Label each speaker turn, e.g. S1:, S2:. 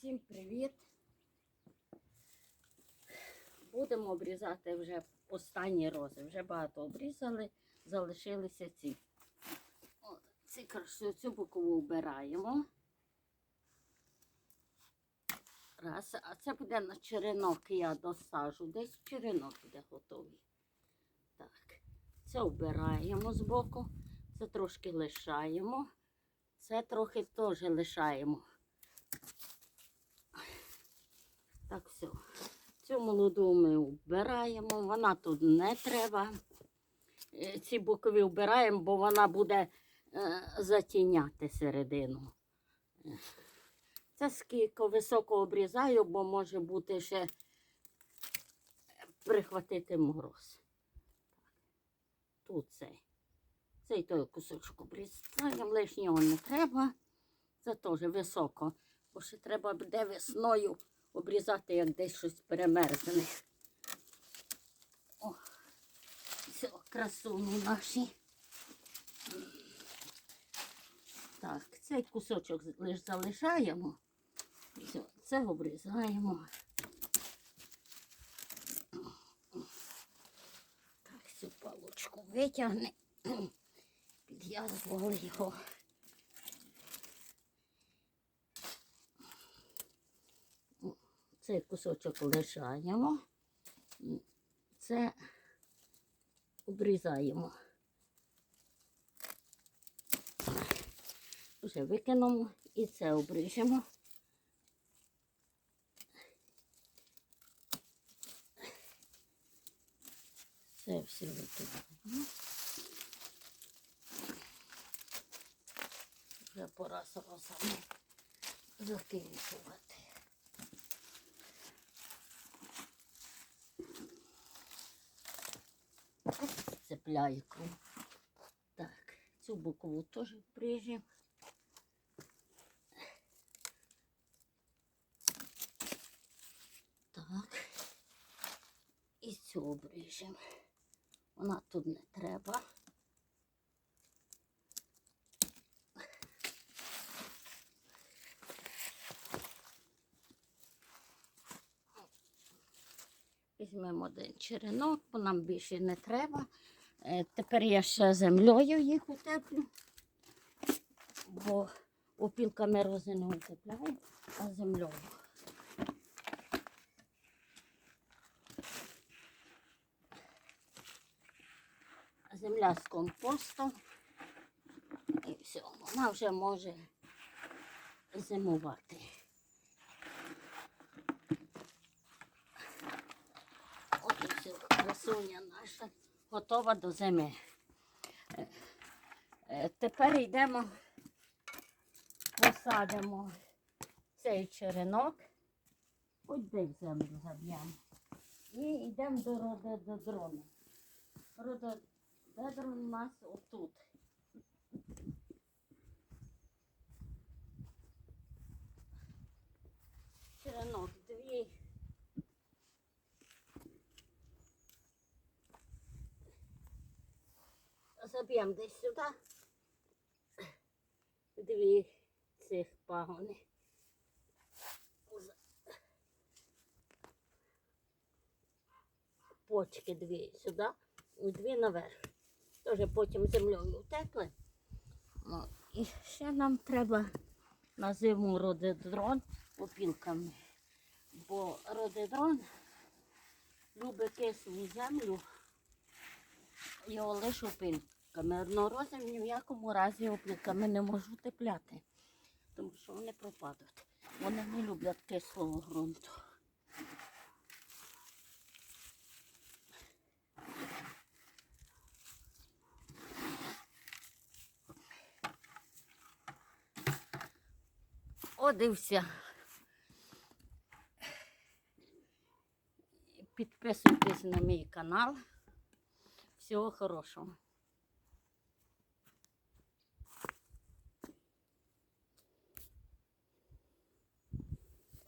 S1: Всім привіт! Будемо обрізати вже останні рози. Вже багато обрізали, залишилися ці. От, ці красу, цю бокову вбираємо. Раз, а це буде на черенок, я досажу. Десь черенок буде готовий. Так, це вбираємо з боку, це трошки лишаємо, це трохи теж лишаємо. Так, все. Цю молоду ми вбираємо, вона тут не треба. Е, Ці бокові вбираємо, бо вона буде е, затіняти середину. Е, Це скільки високо обрізаю, бо може бути ще прихватити мороз. Тут цей. Цей той кусочок обрізаємо, лишнього не треба. Це теж високо, бо ще треба буде весною обрізати, як десь щось перемерзне. О, все, красуну наші. Так, цей кусочок лише залишаємо. Все, це обрізаємо. Так, цю палочку витягне. Підв'язували його. Цей кусочок лишаємо, це обрізаємо. Вже викинемо і це обріжемо. Це все викидаємо. Вже пора розами закінчувати. Цепляє кров. Так, цю бокову теж прижим. Так. І цю обріжемо. Вона тут не треба. Візьмемо один черенок, бо нам більше не треба. Е, Тепер я ще землею їх утеплю, бо опілками рози не утепляю, а землею. Земля з компостом. І все, вона вже може зимувати. От і все, красуня наша готова до зими. Е, е, Тепер йдемо, посадимо цей черенок, в землю заб'ємо. І йдемо до родододрона. Рододедрон у нас отут. Черенок дві. Заб'ємо десь сюди. Дві цих пагони. Почки дві сюди і дві наверх. Теж потім землею втекли. Ну, і ще нам треба на зиму рододрон опілками. Бо рододрон любить кислу землю його лише опилками. Однорозів ні в якому разі опилками не можу тепляти, тому що вони пропадуть. Вони не люблять кислого ґрунту. Все. Підписуйтесь на мій канал. Всього хорошого.